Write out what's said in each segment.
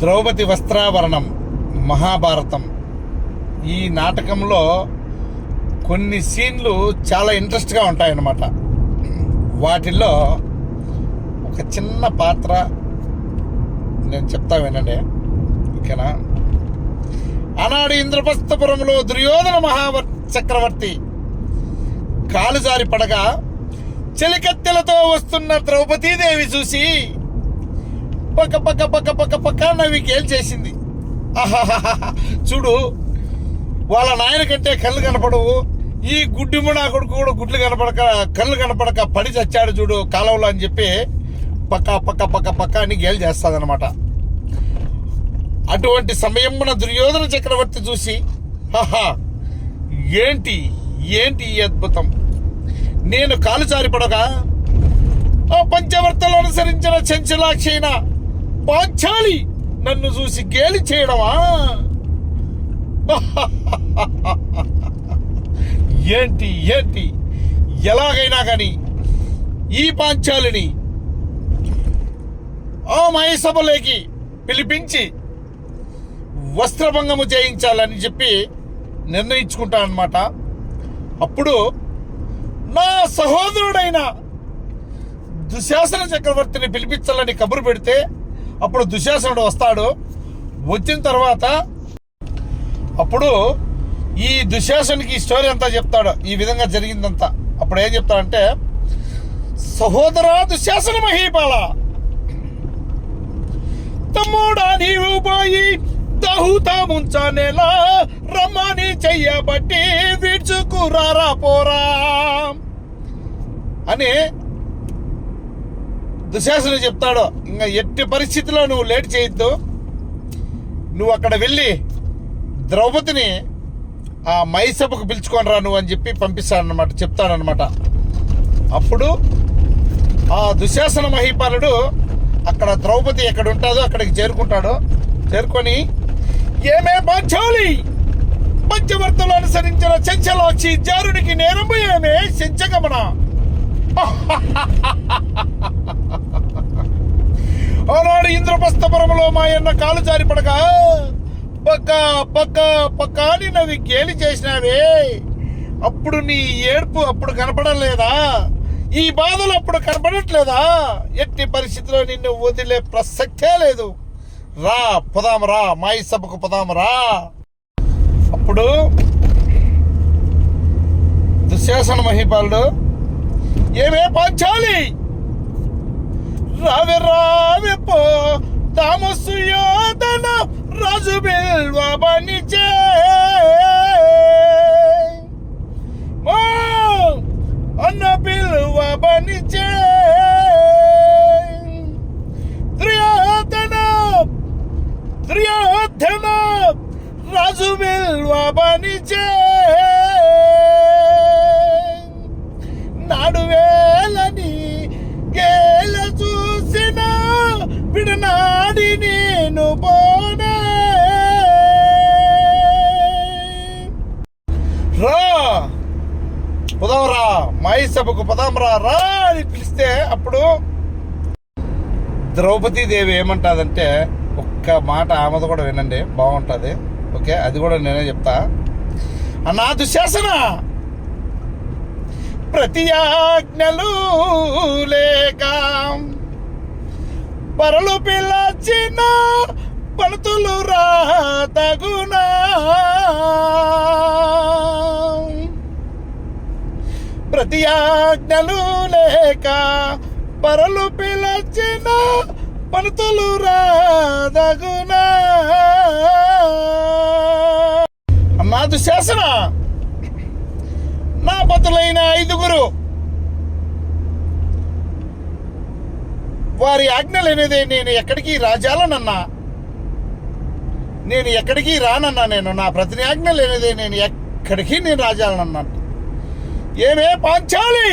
ద్రౌపది వస్త్రాభరణం మహాభారతం. ఈ నాటకంలో కొన్ని సీన్లు చాలా ఇంట్రెస్ట్గా ఉంటాయన్నమాట. వాటిల్లో ఒక చిన్న పాత్ర నేను చెప్తా వినండి. ఓకేనా? ఆనాడు ఇంద్రప్రస్థపురంలో దుర్యోధన మహావ చక్రవర్తి కాలుజారి పడగా చెలికత్తెలతో వస్తున్న ద్రౌపదీదేవి చూసి పక్క పక్క పక్క పక్క పక్క నవ్వి చేసింది? చూడు వాళ్ళ నాయన కంటే కళ్ళు కనపడవు. ఈ గుడ్డి మునా కొడుకు కూడా గుడ్లు కనపడక కళ్ళు కనపడక పడి చచ్చాడు చూడు కాలంలో అని చెప్పి పక్క పక్క పక్క పక్క అని గేలు చేస్తాదనమాట అటువంటి సమయమున దుర్యోధన చక్రవర్తి చూసి హహా ఏంటి ఏంటి ఈ అద్భుతం? నేను కాలు జారిపడగా ఆ పంచవర్తలు అనుసరించిన చెంచలాక్షి పాంచాలి నన్ను చూసి గేలి చేయడమా? ఏంటి ఏంటి? ఎలాగైనా కానీ ఈ పాంచాలిని ఆ మహేసభలోకి పిలిపించి వస్త్రభంగము చేయించాలని చెప్పి నిర్ణయించుకుంటా అనమాట అప్పుడు నా సహోదరుడైన దుశాసన చక్రవర్తిని పిలిపించాలని కబురు పెడితే అప్పుడు దుశ్శాసనుడు వస్తాడు. వచ్చిన తర్వాత అప్పుడు ఈ దుశ్శాసనికి ఈ స్టోరీ అంతా చెప్తాడు. ఈ విధంగా జరిగిందంతా. అప్పుడు ఏం చెప్తాడంటే సహోదర దుశ్శాసన మహీపాల తమ్ముడా నీవు పోయి తహుతా ముంచానేలా రమ్మని చెయ్యబట్టి విడ్చుకురారా పోరా అని దుశాసన చెప్తాడో. ఇంకా ఎట్టి పరిస్థితిలో నువ్వు లేట్ చేయొద్దు. నువ్వు అక్కడ వెళ్ళి ద్రౌపదిని ఆ మైసభకు పిలుచుకొని రా నువ్వు అని చెప్పి పంపిస్తాడనమాట చెప్తాడనమాట అప్పుడు ఆ దుశాసన మహీపాలుడు అక్కడ ద్రౌపది ఎక్కడ ఉంటుందో అక్కడికి చేరుకుంటాడు. చేరుకొని ఏమే పాంచాలి పంచవర్తలు అనుసరించిన చెంచలాక్షి జారునికి నేరము ఏమే? చెంచగమన ఆనాడు ఇంద్రప్రస్థపురంలో మా అన్న కాలు జారిపడగా పక్క పక్క పక్క అని నవి గేలి చేసినావే. అప్పుడు నీ ఏడుపు అప్పుడు కనపడలేదా? ఈ బాధలు అప్పుడు కనపడట్లేదా? ఎట్టి పరిస్థితిలో నిన్ను వదిలే ప్రసక్తే లేదు. రా పొదాం రా మాయి సభకు పొదాం రా. అప్పుడు దుశ్శాసన మహిపాలుడు ఏమే పంచాలి? రావి రావి పో. తాము సుయోధన రాజు బిల్వబనిచే మా! అన్న బిల్వబనిచే రా. పొదాం మై సభకు పదాంరా రా. రా అని పిలిస్తే అప్పుడు ద్రౌపదీదేవి ఏమంటాదంటే ఒక్క మాట ఆమెది కూడా వినండి బాగుంటుంది. ఓకే అది కూడా నేనే చెప్తా. అన్నా దుశ్శాసన ప్రతి ఆజ్ఞలు లేక పరలు పిల్లచిన పలుతులు రా తగు ఆజ్ఞలు లేక పరలు పిలచిన పనుతులు రాదగునా. అన్నా దుశ్శాసన నా పతులైన ఐదుగురు. వారి ఆజ్ఞలు నేను ఎక్కడికి రాజాలనన్నా నేను ఎక్కడికి రానన్నా నేను నా ప్రతి ఆజ్ఞ లేనిదే నేను ఎక్కడికి నేను రాజాలనన్నాను ఏమే పాంచాలి?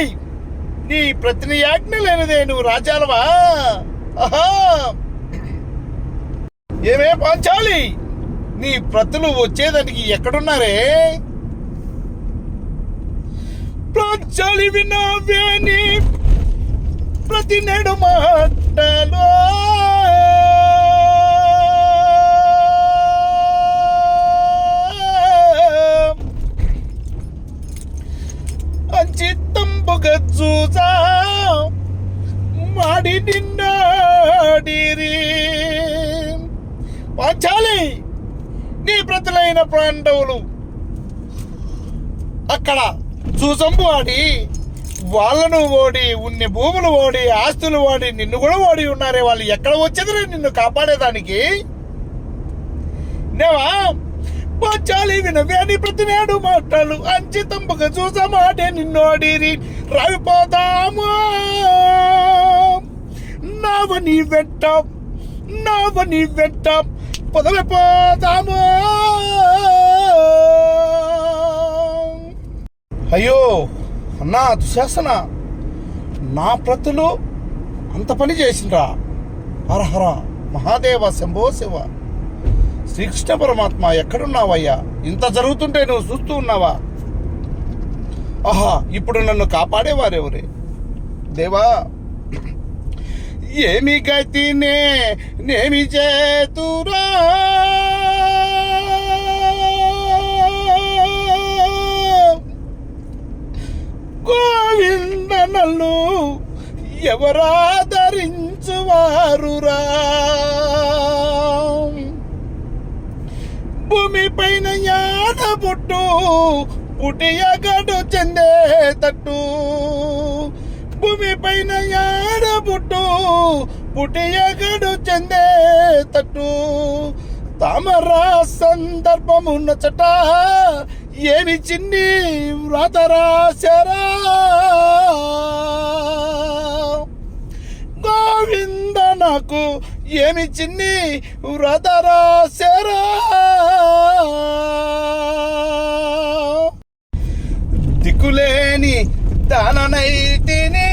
నీ ప్రతిని ఆజ్ఞ లేనిదే నువ్వు రాజాలవా? ఆహా ఏమే పాంచాలి? నీ ప్రతులు వచ్చేదానికి ఎక్కడున్నారే? పాంచాలి వినావేని ప్రతి నెడు మాటలో. 주장 마리딘 వాచాలి నీ ప్రతులైన పాండవులు. అక్కడ చూసంపు ఆడి వాళ్ళను ఓడి ఉన్ని భూములు ఓడి ఆస్తులు ఓడి నిన్ను కూడా ఓడి ఉన్నారే వాళ్ళు. ఎక్కడ వచ్చేది నిన్ను కాపాడేదానికి? నేవా పచ్చాలి వినవే అని ప్రతినాడు మాటలు. అంచితం నిన్ను నిన్నోడిరి రవిపోతాము నావని వెంట నావని వెంట పొదలిపోతాము. అయ్యో అన్నా దుశాసన నా ప్రతులు అంత పని చేసిండ్రా. హరహర మహాదేవ శంభో శివ. శ్రీకృష్ణ పరమాత్మ ఎక్కడున్నావయ్యా? ఇంత జరుగుతుంటే నువ్వు చూస్తూ ఉన్నావా? ఆహా ఇప్పుడు నన్ను కాపాడేవారెవరే? దేవా ఏమి గతినే నేమి చేతురా? గోవింద నన్ను ఎవరాదరించువారురా? భూమి పైన యాడ పుట్టు పుటియగడు చెందే తట్టు. భూమి పైన యాడ పుట్టు? పుటియగడు చెందే తట్టు. తామరా సందర్భమున్నచట ఏమి చిన్ని వ్రత రాశరా గోవింద నాకు ఏమి చిన్ని వ్రత రాశరా దిక్కులేని దాననైతిని